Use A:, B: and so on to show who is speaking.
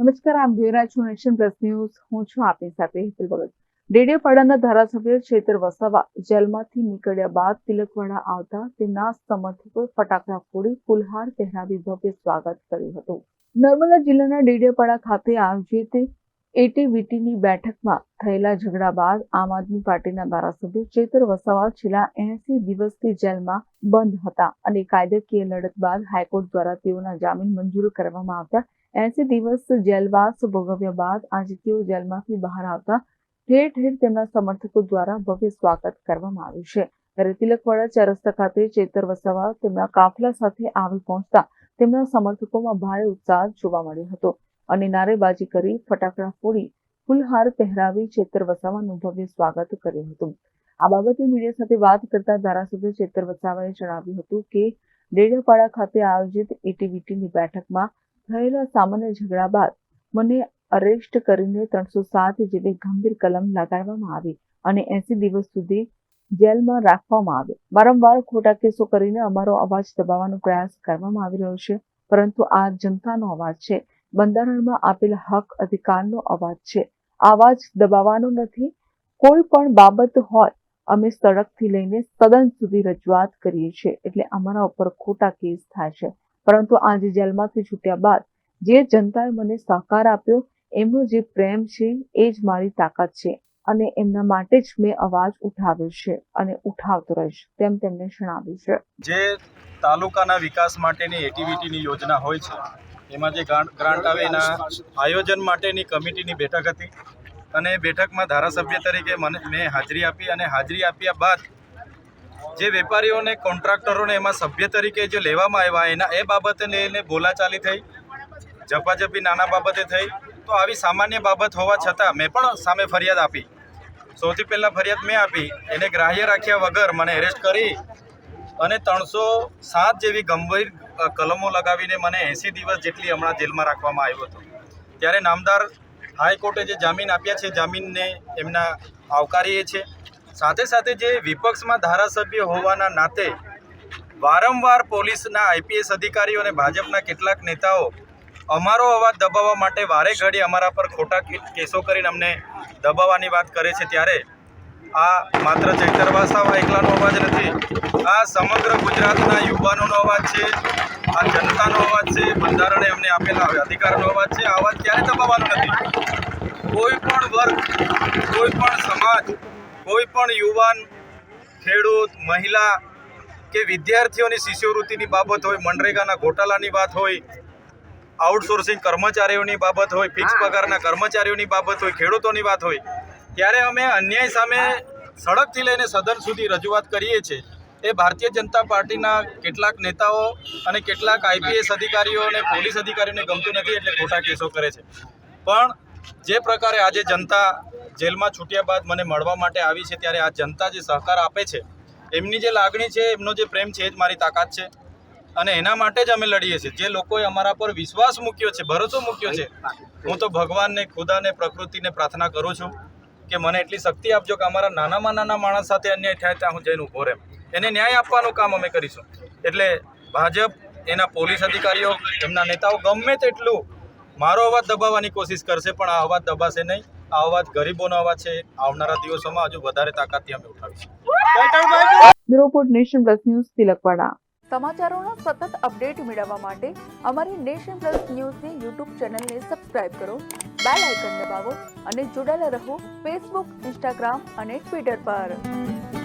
A: નમસ્કાર, આપ જોઈ રહ્યા છો નેશન પ્લસ ન્યૂઝ. હું છું આપની સાથે હેતલ ભગત. ડેડિયાપાડાના ધારાસભ્ય ક્ષેત્ર વસાવા જેલમાંથી નીકળ્યા બાદ તિલકવાડા આવતા તેમના સમર્થકોએ ફટાકડા ફોડી ફુલહાર પહેરાવી ભવ્ય સ્વાગત કર્યું હતું. નર્મદા જિલ્લાના ડેડિયાપાડા ખાતે આયોજિત એટીવીટીની બેઠકમાં થયેલા ઝઘડા બાદ આમ આદમી પાર્ટીના ધારાસભ્ય ચેતર વસાવા છેલ્લા એસી દિવસથી જેલમાં બંધ હતા અને કાયદાકીય લડત બાદ હાઈકોર્ટ દ્વારા તેઓના જામીન મંજૂર કરવામાં આવતા એસી દિવસ જેલવાસ ભોગવ્યા બાદ આજે તેઓ જેલમાંથી બહાર આવતા ઠેર ઠેર તેમના સમર્થકો દ્વારા ભવ્ય સ્વાગત કરવામાં આવ્યું છે. ત્યારે તિલકવાડા ચરસ્તા ખાતે ચેતર વસાવા તેમના કાફલા સાથે આવી પહોંચતા તેમના સમર્થકોમાં ભારે ઉત્સાહ જોવા મળ્યો હતો અને નારેબાજી કરી ફટાકડા ફોડી ફૂલહાર પહેરાવી ચેતર વસાવાનું ભવ્ય સ્વાગત કર્યું હતું. આ બાબતે મીડિયા સાથે વાત કરતા ધારાસભ્ય ચેતર વસાવાએ જણાવ્યું હતું કે ડેડિયાપાડા ખાતે આયોજિત એટીવીટીની બેઠકમાં થયેલા સામાન્ય ઝઘડા બાદ મને અરેસ્ટ કરીને ત્રણસો સાત જેવી ગંભીર કલમ લગાડવામાં આવી અને એસી દિવસ સુધી જેલમાં રાખવામાં આવ્યો. વારંવાર ખોટા કેસો કરીને અમારો અવાજ દબાવવાનો પ્રયાસ કરવામાં આવી રહ્યો છે, પરંતુ આ જનતાનો અવાજ છે. બંધારણમાં આપેલ હક અધિકારનો અવાજ છે. અવાજ દબાવવાનો નથી. કોઈ પણ બાબત હોય, અમે સડકથી લઈને સદન સુધી રજૂઆત કરીએ છીએ, એટલે અમારા ઉપર ખોટા કેસ થાય છે. પરંતુ આજે જેલમાંથી છૂટ્યા બાદ જે જનતાએ મને સહકાર આપ્યો, એમનો જે પ્રેમ છે એ જ મારી તાકાત છે અને એમના માટે જ મેં અવાજ ઉઠાવ્યો છે અને ઉઠાવતો રહીશ, તેમ તેમણે જણાવ્યું છે.
B: જે તાલુકાના વિકાસ માટેની એક્ટિવિટીની યોજના હોય છે, એમાં જે ગ્રાન્ટ આવે એના આયોજન માટેની કમિટીની બેઠક હતી અને બેઠકમાં ધારાસભ્ય તરીકે મને, મેં હાજરી આપી અને હાજરી આપ્યા બાદ જે વેપારીઓને, કોન્ટ્રાક્ટરોને એમાં સભ્ય તરીકે જે લેવામાં આવ્યા, એના એ બાબતે લઈને બોલાચાલી થઈ, ઝપાઝપી નાના બાબતે થઈ. તો આવી સામાન્ય બાબત હોવા છતાં મેં પણ સામે ફરિયાદ આપી. સૌથી પહેલાં ફરિયાદ મેં આપી. એને ગ્રાહ્ય રાખ્યા વગર મને એરેસ્ટ કરી અને ત્રણસો સાત જેવી ગંભીર કલમો લગાવીને મને એંસી દિવસ જેટલી હમણાં જેલમાં રાખવામાં આવ્યો હતો. ત્યારે નામદાર હાઈકોર્ટે જે જામીન આપ્યા છે, જામીનને એમના આવકારીએ છે સાથે સાથે જે વિપક્ષમાં ધારાસભ્ય હોવાના નાતે વારંવાર પોલીસના આઈપીએસ અધિકારીઓ અને ભાજપના કેટલાક નેતાઓ અમારો અવાજ દબાવવા માટે વારે ઘડી અમારા પર ખોટા કેસો કરીને અમને દબાવવાની વાત કરે છે ત્યારે આ માત્ર ચૈતર એકલાનો અવાજ નથી, આ સમગ્ર ગુજરાતના યુવાનોનો અવાજ છે, આ જનતાનો અવાજ છે, બંધારણે અમને આપેલા અધિકારનો અવાજ છે, આ અવાજ ક્યારે દબાવવાનો નથી? કોઈ પણ વર્ગ, કોઈ પણ સમાજ કોઈ પણ યુવાન ખેડૂત મહિલા કે વિદ્યાર્થીઓની શિષ્યવૃત્તિની બાબત હોય મનરેગાના ગોટાલાની વાત હોય આઉટસોર્સિંગ કર્મચારીઓની બાબત હોય ફિક્સ પગારના કર્મચારીઓની બાબત હોય ખેડૂતોની વાત હોય ત્યારે અમે અન્યાય સામે સડકથી લઈને સદન સુધી રજૂઆત કરીએ છીએ. એ ભારતીય જનતા પાર્ટીના કેટલાક નેતાઓ અને કેટલાક આઈપીએસ અધિકારીઓ અને પોલીસ અધિકારીઓને ગમતું નથી એટલે ખોટા કેસો કરે છે. પણ જે પ્રકારે આજે જનતા જેલમાં છૂટ્યા બાદ મને મળવા માટે આવી છે ત્યારે આ જનતા જે સહકાર આપે છે, એમની જે લાગણી છે, એમનો જે પ્રેમ છે એ જ મારી તાકાત છે. અને એના માટે જ અમે લડીએ છીએ. જે લોકોએ અમારા પર વિશ્વાસ મૂક્યો છે, ભરોસો મૂક્યો છે, હું તો ભગવાનને, ખુદાને, પ્રકૃતિને પ્રાર્થના કરું છું કે મને એટલી શક્તિ આપજો કે અમારા નાનામાં નાના માણસ સાથે અન્યાય થાય ત્યાં હું જઈને ઊભો રહેમ. એને ન્યાય આપવાનું કામ અમે કરીશું. એટલે ભાજપ, એના પોલીસ અધિકારીઓ, એમના નેતાઓ ગમે તેટલું મારો અવાજ દબાવવાની કોશિશ કરશે, પણ આ અવાજ દબાશે નહીં. આ અવાજ ગરીબોનો અવાજ છે. આવનારા દિવસોમાં હજુ વધારે તાકાતથી અમે ઉઠાવીશું.
A: Bureau report nation plus news Tilakwada. સમાચારોના સતત અપડેટ મેળવવા માટે અમારી નેશન પ્લસ ન્યૂઝની યુટ્યુબ ચેનલને સબસ્ક્રાઇબ કરો બેલ આઇકન દબાવો અને જોડાયેલા રહો ફેસબુક ઇન્સ્ટાગ્રામ અને ટ્વિટર પર.